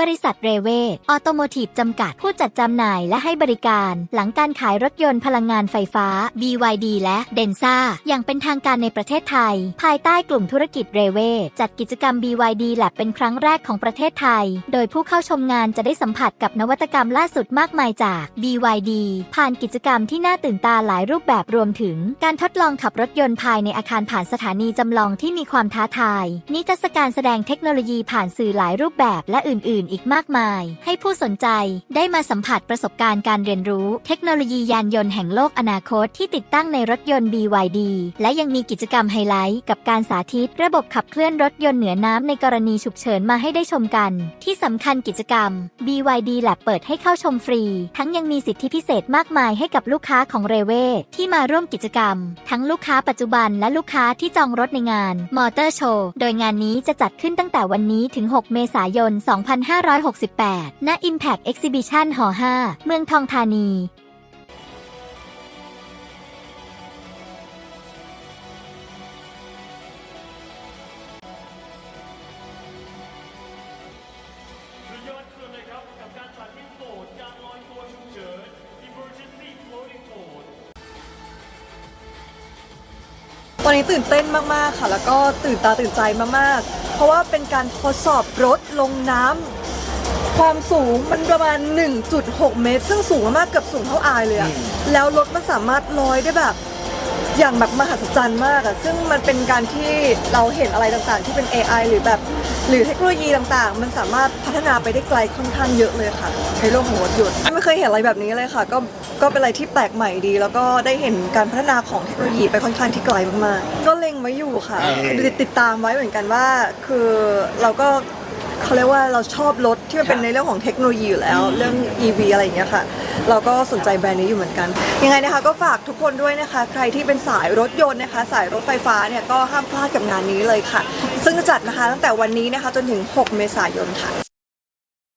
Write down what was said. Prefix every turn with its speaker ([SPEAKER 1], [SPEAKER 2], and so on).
[SPEAKER 1] บริษัทเรเวออโตโมทีฟจำกัดผู้จัดจำหน่ายและให้บริการ หลังการขายรถยนต์พลังงานไฟฟ้า BYD และเดนซ่าอย่างเป็นทางการในประเทศไทย ภายใต้กลุ่มธุรกิจเรเวจัดกิจกรรม BYD Lab เป็นครั้งแรกของประเทศไทย โดยผู้เข้าชมงานจะได้สัมผัสกับนวัตกรรมล่าสุดมากมายจาก BYD ผ่านกิจกรรมที่น่าตื่นตาหลายรูปแบบรวมถึง การทดลองขับรถยนต์ภายในอาคารผ่านสถานีจำลองที่มีความท้าทาย นิทรรศการแสดงเทคโนโลยีผ่านสื่อหลายรูปแบบและอื่น ๆอีกมากมาย ให้ผู้สนใจได้มาสัมผัสประสบการณ์การเรียนรู้ เทคโนโลยียานยนต์แห่งโลกอนาคตที่ติดตั้งในรถยนต์ BYD และยังมีกิจกรรมไฮไลท์กับการสาธิต ระบบขับเคลื่อนรถยนต์เหนือน้ำในกรณีฉุกเฉินมาให้ได้ชมกัน ที่สำคัญกิจกรรม BYD Lab เปิดให้เข้าชมฟรี ทั้งยังมีสิทธิพิเศษมากมายให้กับลูกค้าของเรเวที่มาร่วมกิจกรรม ทั้งลูกค้าปัจจุบันและลูกค้าที่จองรถในงานมอเตอร์โชว์โดยงานนี้จะจัดขึ้นตั้งแต่วันนี้ถึง 6 เมษายน 2 5 2568 ณ Impact Exhibition หอ5 เมืองทองธานี
[SPEAKER 2] สุดยอดสุดเลยครับกับการสาธิตโหมดการลอยตัวฉุกเฉิน Emergency Floating Mode
[SPEAKER 3] ตอนนี้ตื่นเต้นมาก ๆ ค่ะ แล้วก็ตื่นตาตื่นใจมาก ๆ เพราะว่าเป็นการทดสอบรถลงน้ำ ความสูงมันประมาณ 1.6 เมตร ซึ่งสูงมากๆเกือบสูงเท่าอายเลยอะแล้วรถมันสามารถลอยได้แบบ อย่างแบบมหัศจรรย์มากอะซึ่งมันเป็นการที่เราเห็นอะไรต่างๆ ที่เป็น AI หรือแบบ หรือเทคโนโลยีต่างๆ มันสามารถพัฒนาไปได้ไกลค่อนข้างเยอะเลยค่ะในโลกของรถยนต์ไม่เคยเห็นอะไรแบบนี้เลยค่ะ ก็ก็เป็นอะไรที่แปลกใหม่ดี แล้วก็ได้เห็นการพัฒนาของเทคโนโลยีไปค่อนข้างที่ไกลมากๆ ก็เล็งไว้อยู่ค่ะติดติดตามไว้เหมือนกันว่า คือเราก็ เขาเรียกว่าเราชอบรถที่มันเป็นในเรื่องของเทคโนโลยีอยู่แล้ว เรื่อง EV อะไรอย่างเงี้ยค่ะ เราก็สนใจแบรนด์นี้อยู่เหมือนกัน ยังไงนะคะก็ฝากทุกคนด้วยนะคะ ใครที่เป็นสายรถยนต์นะคะ สายรถไฟฟ้าเนี่ยก็ห้ามพลาดกับงานนี้เลยค่ะ ซึ่งจะจัดนะคะตั้งแต่วันนี้นะคะจนถึง 6 เมษายนค่ะ